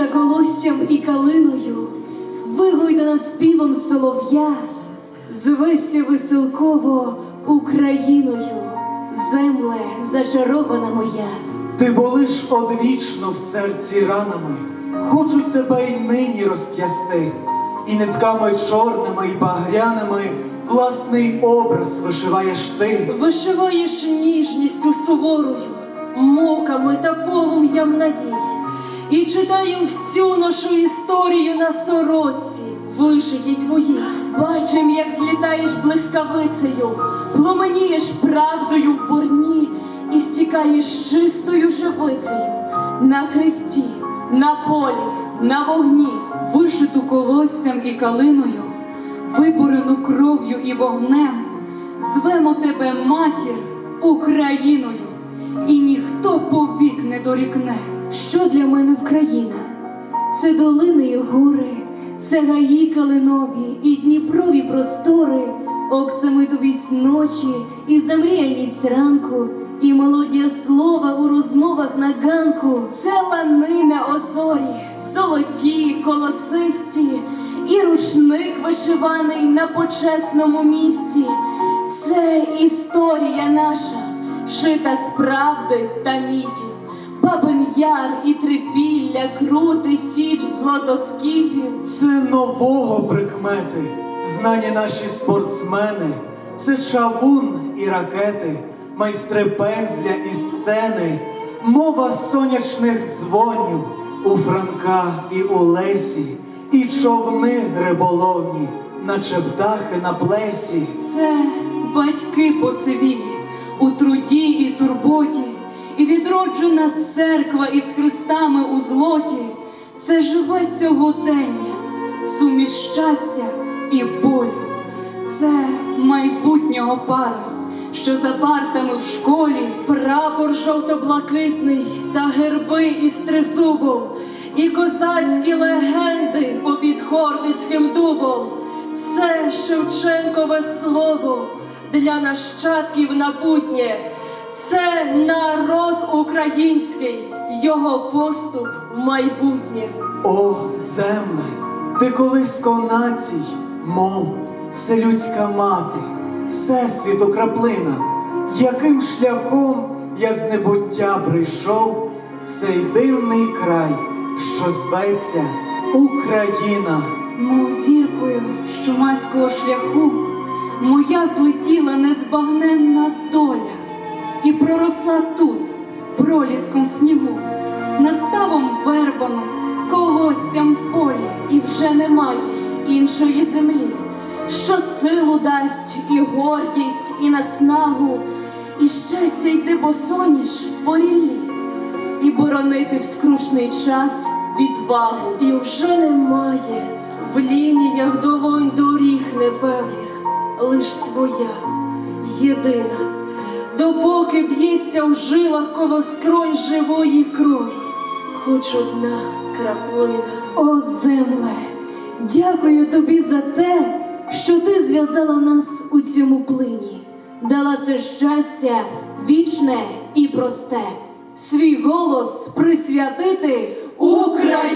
Вкрита колоссям і калиною, вигойдана співом солов'я, звися веселково Україною, земле зачарована моя. Ти болиш одвічно в серці ранами, хочуть тебе й нині розп'ясти, і нитками чорними й багряними власний образ вишиваєш ти. Вишиваєш ніжністю суворою, муками та полум'ям надій, і читаю всю нашу історію на сороці, вишитій твоїй. Бачим, як злітаєш блискавицею, пломенієш правдою в бурні і стікаєш чистою живицею. На хресті, на полі, на вогні, вишиту колоссям і калиною, виборену кров'ю і вогнем. Звемо тебе матір Україною, і ніхто повік не дорікне. Що для мене Україна? Це долини і гори, це гаї калинові і Дніпрові простори, оксамитовість ночі і замріяність ранку, і мелодія слова у розмовах на ганку. Це ланини озорі, золоті, колосисті, і рушник вишиваний на почесному місці. Це історія наша, шита з правди та міфів. Яр і трипілля, крути, січ, злотоскіфів. Це нового прикмети, знані наші спортсмени, це чавун і ракети, майстри пензля і сцени, мова сонячних дзвонів у Франка і у Лесі, і човни риболовні, наче птахи на плесі. Це батьки посивілі у труді і турботі, і відроджена церква із хрестами у злоті. Це живе сьогодення, суміш щастя і болю. Це майбутнього парус, що за партами в школі, прапор жовто-блакитний та герби із тризубом, і козацькі легенди попід Хортицьким дубом. Це Шевченкове слово для нащадків набутнє. Це народ український, його поступ в майбутнє. О, земле, ти колиско націй, мов, вселюдська мати, всесвіту краплина, яким шляхом я з небуття прийшов в цей дивний край, що зветься Україна. Мов зіркою з чумацького шляху, моя злетіла незбагненна доля проросла тут, проліском снігу, над ставом вербами, колоссям полі, і вже немає іншої землі, що силу дасть і гордість, і наснагу, і щастя йти босоніж по ріллі і боронити в скрушний час відвагу. І вже немає в лініях долонь доріг непевних, лиш своя, єдина, допоки б'ється в жилах коло скронь живої крові, хоч одна краплина. О, земле, дякую тобі за те, що ти зв'язала нас у цьому плині, дала це щастя вічне і просте, свій голос присвятити Україні.